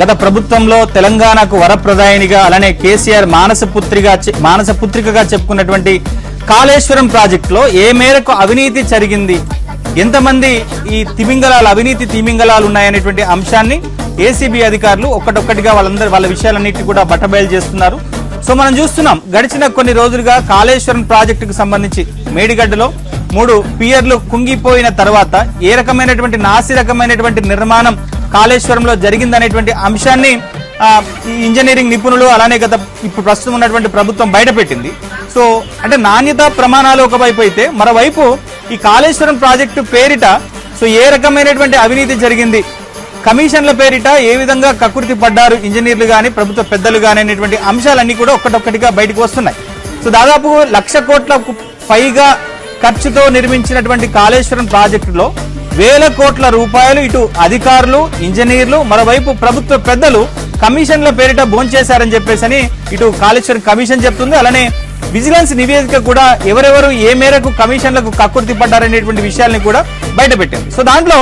గత ప్రభుత్వంలో తెలంగాణకు వరప్రదాయనిగా అలానే కేసీఆర్ మానసపుత్రిగా మానసపుత్రికగా చెప్పుకున్నటువంటి కాళేశ్వరం ప్రాజెక్టులో ఏ మేరకు అవినీతి జరిగింది? ఎంతమంది ఈ తిమింగలాలు అవినీతి తిమింగలాలు ఉన్నాయనేటువంటి అంశాన్ని ఏసీబీ అధికారులు ఒక్కటొక్కటిగా వాళ్ళందరూ వాళ్ళ విషయాలన్నిటి కూడా బట్టబయలు చేస్తున్నారు. సో మనం చూస్తున్నాం గడిచిన కొన్ని రోజులుగా కాళేశ్వరం ప్రాజెక్టుకు సంబంధించి మేడిగడ్డలో మూడు పియర్లు కుంగిపోయిన తర్వాత ఏ రకమైనటువంటి నాసి రకమైనటువంటి నిర్మాణం కాళేశ్వరంలో జరిగిందనేటువంటి అంశాన్ని ఈ ఇంజనీరింగ్ నిపుణులు అలానే గత ఇప్పుడు ప్రస్తుతం ఉన్నటువంటి ప్రభుత్వం బయటపెట్టింది. సో అంటే నాణ్యత ప్రమాణాలు ఒకవైపు అయితే మరోవైపు ఈ కాళేశ్వరం ప్రాజెక్టు పేరిట సో ఏ రకమైనటువంటి అవినీతి జరిగింది? కమిషన్ల పేరిట ఏ విధంగా కకృతి పడ్డారు ఇంజనీర్లు కానీ ప్రభుత్వ పెద్దలు కానీ అనేటువంటి అంశాలన్నీ కూడా ఒక్కటొక్కటిగా బయటకు వస్తున్నాయి. సో దాదాపు లక్ష కోట్లకు పైగా ఖర్చుతో నిర్మించినటువంటి కాళేశ్వరం ప్రాజెక్టులో వేల కోట్ల రూపాయలు ఇటు అధికారులు ఇంజనీర్లు మరోవైపు ప్రభుత్వ పెద్దలు కమిషన్ల పేరిట భోంచేశారని చెప్పేసి ఇటు కాళేశ్వరం కమిషన్ చెప్తుంది. అలానే విజిలెన్స్ నివేదిక కూడా ఎవరెవరు ఏ మేరకు కమిషన్లకు కక్కుర్తి పడ్డారనేటువంటి విషయాల్ని కూడా బయటపెట్టింది. సో దాంట్లో